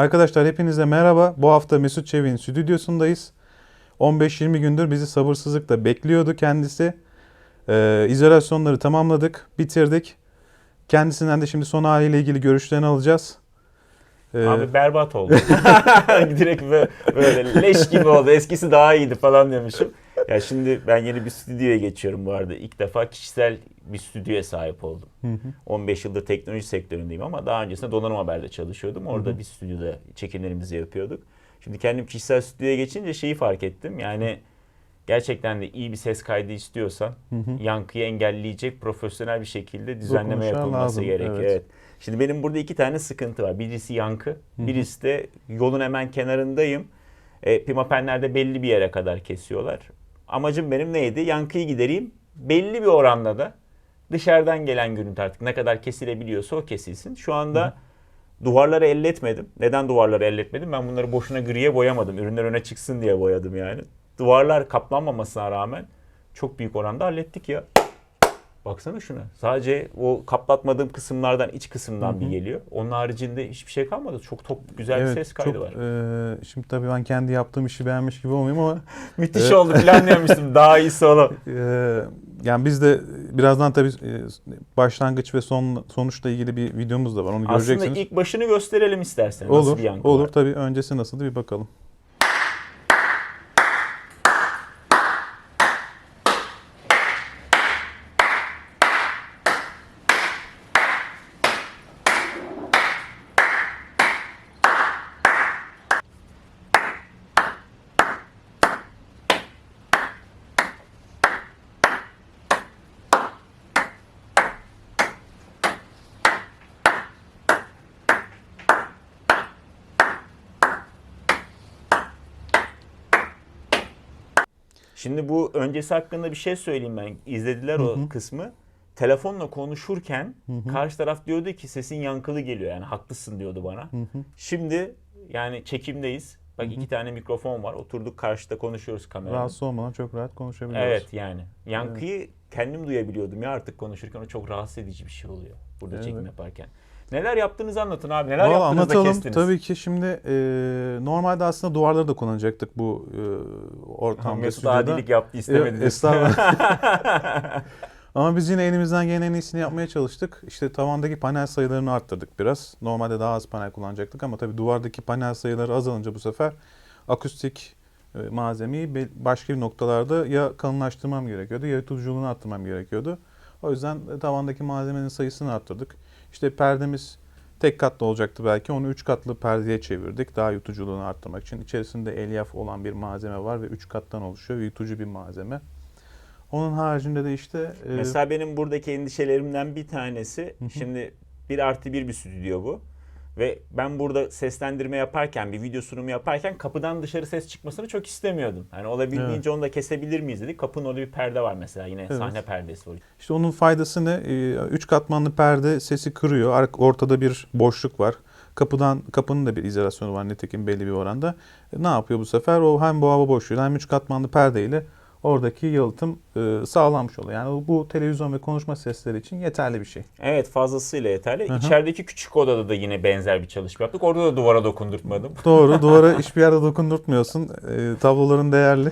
Arkadaşlar hepinize merhaba. Bu hafta Mesut Çevik'in stüdyosundayız. 15-20 gündür bizi sabırsızlıkla bekliyordu kendisi. Ee, izolasyonları tamamladık, bitirdik. Kendisinden de şimdi son haliyle ilgili görüşlerini alacağız. Ee, Abi berbat oldu. Direkt böyle, böyle leş gibi oldu. Eskisi daha iyiydi falan demişim. Ya şimdi ben yeni bir stüdyoya geçiyorum bu arada. İlk defa kişisel bir stüdyoya sahip oldum. 15 yıldır teknoloji sektöründeyim ama daha öncesinde donanım haberde çalışıyordum. Orada bir stüdyoda çekimlerimizi yapıyorduk. Şimdi kendim kişisel stüdyoya geçince şeyi fark ettim. Yani gerçekten de iyi bir ses kaydı istiyorsan yankıyı engelleyecek profesyonel bir şekilde düzenleme yapılması lazım, gerekiyor. evet. Evet. Şimdi benim burada iki tane sıkıntı var. Birisi yankı, birisi de yolun hemen kenarındayım. E, pimapenlerde belli bir yere kadar kesiyorlar. Amacım benim neydi? Yankıyı gidereyim. Belli bir oranda da dışarıdan gelen görüntü artık ne kadar kesilebiliyorsa o kesilsin. Şu anda duvarları elletmedim. Neden duvarları elletmedim? Ben bunları boşuna griye boyamadım. Ürünler öne çıksın diye boyadım yani. Duvarlar kaplanmamasına rağmen çok büyük oranda hallettik ya. Baksana şuna. Sadece o kaplatmadığım kısımlardan, iç kısımdan bir geliyor. Onun haricinde hiçbir şey kalmadı. Çok top güzel bir ses kaydı çok, var. e, şimdi tabii ben kendi yaptığım işi beğenmiş gibi olmayayım ama Müthiş Evet. oldu. Planlıyormuştum. Daha iyisi olur. e, yani biz de birazdan tabii e, başlangıç ve son sonuçla ilgili bir videomuz da var. Onu Aslında göreceksiniz. ilk başını gösterelim istersen. Nasıl olur, bir yankı olur var? tabii. Öncesi nasıldı bir bakalım. Şimdi bu öncesi hakkında bir şey söyleyeyim ben. İzlediler o kısmı. Telefonla konuşurken karşı taraf diyordu ki sesin yankılı geliyor. Yani haklısın diyordu bana. Şimdi yani çekimdeyiz. Bak iki tane mikrofon var. Oturduk karşıda konuşuyoruz kamerada. Rahatsız olmadan çok rahat konuşabiliyoruz. Evet yani. Yankıyı kendim duyabiliyordum ya artık konuşurken o çok rahatsız edici bir şey oluyor. Burada Evet. çekim yaparken. Neler yaptığınızı anlatın abi. Neler Valla yaptınız da anlatalım. kestiniz? Tabii ki şimdi e, normalde aslında duvarları da kullanacaktık bu e, ortamda, Mesut stüdyoda. adilik yaptı E, istemediniz. estağfurullah. Ama biz yine elimizden gelen en iyisini yapmaya çalıştık. İşte tavandaki panel sayılarını arttırdık biraz. Normalde daha az panel kullanacaktık ama tabii duvardaki panel sayıları azalınca bu sefer akustik e, malzemeyi başka bir noktalarda ya kalınlaştırmam gerekiyordu ya tutuculuğunu arttırmam gerekiyordu. O yüzden e, tavandaki malzemenin sayısını arttırdık. İşte perdemiz tek katlı olacaktı belki. Onu üç katlı perdeye çevirdik. Daha yutuculuğunu arttırmak için. İçerisinde elyaf olan bir malzeme var ve üç kattan oluşuyor. Yutucu bir malzeme. Onun haricinde de işte e, Mesela benim buradaki endişelerimden bir tanesi şimdi bir artı bir bir stüdyo bu. Ve ben burada seslendirme yaparken, bir video sunumu yaparken kapıdan dışarı ses çıkmasını çok istemiyordum. Hani olabildiğince onu da kesebilir miyiz dedik. Kapının orada bir perde var mesela yine Evet. sahne perdesi var. işte onun faydası ne? E, üç katmanlı perde sesi kırıyor. Ortada bir boşluk var. Kapıdan kapının da bir izolasyonu var nitekim belli bir oranda. E, ne yapıyor bu sefer? O hem bu hava boşluğuyla hem üç katmanlı perdeyle oradaki yalıtım e, sağlanmış oluyor. Yani bu televizyon ve konuşma sesleri için yeterli bir şey. Evet fazlasıyla yeterli. Hı hı. İçerideki küçük odada da yine benzer bir çalışma yaptık. Orada da duvara dokundurtmadım. Doğru. Duvara hiçbir yerde dokundurtmuyorsun. E, tabloların değerli.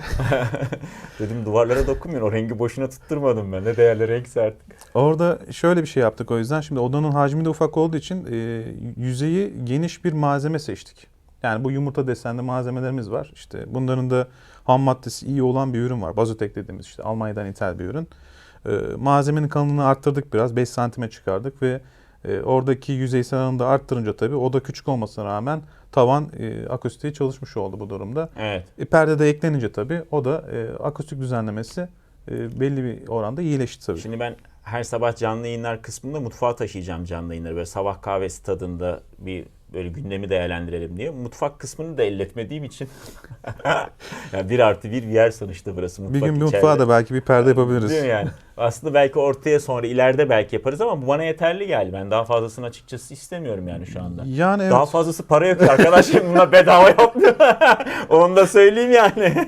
Dedim duvarlara dokunmuyor. O rengi boşuna tutturmadım ben. Ne değerli renkse artık. Orada şöyle bir şey yaptık o yüzden. Şimdi odanın hacmi de ufak olduğu için e, yüzeyi geniş bir malzeme seçtik. Yani bu yumurta desenli malzemelerimiz var. İşte bunların da ham maddesi iyi olan bir ürün var. Bazotek dediğimiz işte Almanya'dan ithal bir ürün. E, malzemenin kalınlığını arttırdık biraz. 5 santime çıkardık ve e, oradaki yüzeysel alanı da arttırınca tabii oda küçük olmasına rağmen tavan e, akustiği çalışmış oldu bu durumda. Evet. E, perde de eklenince tabii o da e, akustik düzenlemesi e, belli bir oranda iyileşti tabii. Şimdi ben her sabah canlı yayınlar kısmında mutfağa taşıyacağım canlı yayınları. Böyle sabah kahvesi tadında bir böyle gündemi değerlendirelim diye. Mutfak kısmını da elletmediğim için. yani bir artı bir bir yer sonuçta burası mutfak Bir gün bir mutfağa da belki bir perde yapabiliriz. Değil mi yani? Aslında belki ortaya sonra ileride belki yaparız ama bu bana yeterli geldi. Ben daha fazlasını açıkçası istemiyorum yani şu anda. Yani evet. Daha fazlası para yok ki arkadaşım bunlar bedava yapmıyor. Onu da söyleyeyim yani.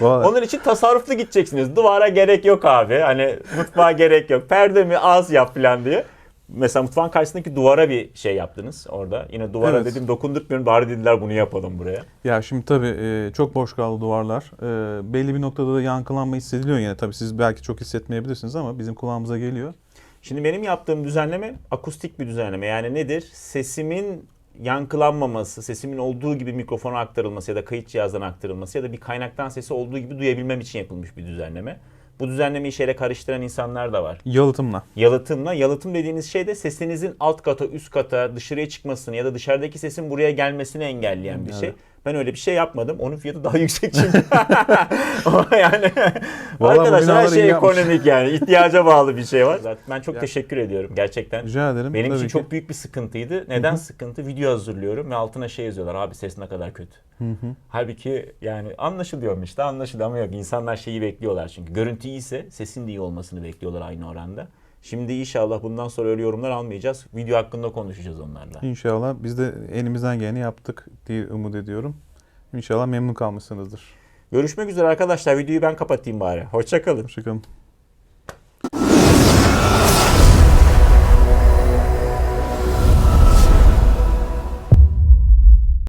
Vallahi- Onun için tasarruflu gideceksiniz. Duvara gerek yok abi. Hani mutfağa gerek yok. Perde mi az yap falan diye. Mesela mutfağın karşısındaki duvara bir şey yaptınız orada. Yine duvara Evet. dedim dokundurtmuyorum bari dediler bunu yapalım buraya. Ya şimdi tabii e, çok boş kaldı duvarlar. E, belli bir noktada da yankılanma hissediliyor yine. Tabii siz belki çok hissetmeyebilirsiniz ama bizim kulağımıza geliyor. Şimdi benim yaptığım düzenleme akustik bir düzenleme. Yani nedir? Sesimin yankılanmaması, sesimin olduğu gibi mikrofona aktarılması ya da kayıt cihazdan aktarılması ya da bir kaynaktan sesi olduğu gibi duyabilmem için yapılmış bir düzenleme. Bu düzenlemeyi şeyle karıştıran insanlar da var. Yalıtımla. Yalıtımla, yalıtım dediğiniz şey de sesinizin alt kata, üst kata, dışarıya çıkmasını ya da dışarıdaki sesin buraya gelmesini engelleyen bir Evet. şey. Ben öyle bir şey yapmadım. Onun fiyatı daha yüksek çünkü. Yani Vallahi arkadaşlar her şey yapmış. ekonomik yani. ihtiyaca bağlı bir şey var. Zaten ben çok teşekkür ediyorum gerçekten. Rica ederim. Benim Tabii için ki. çok büyük bir sıkıntıydı. Neden sıkıntı? Video hazırlıyorum ve altına şey yazıyorlar. Abi ses ne kadar kötü. Hı hı. Halbuki yani anlaşılıyor işte anlaşılıyor ama yok. İnsanlar şeyi bekliyorlar çünkü. Görüntü iyiyse sesin de iyi olmasını bekliyorlar aynı oranda. Şimdi inşallah bundan sonra öyle yorumlar almayacağız. Video hakkında konuşacağız onlarla. İnşallah biz de elimizden geleni yaptık diye umut ediyorum. İnşallah memnun kalmışsınızdır. Görüşmek üzere arkadaşlar. Videoyu ben kapatayım bari. Hoşçakalın. Hoşçakalın.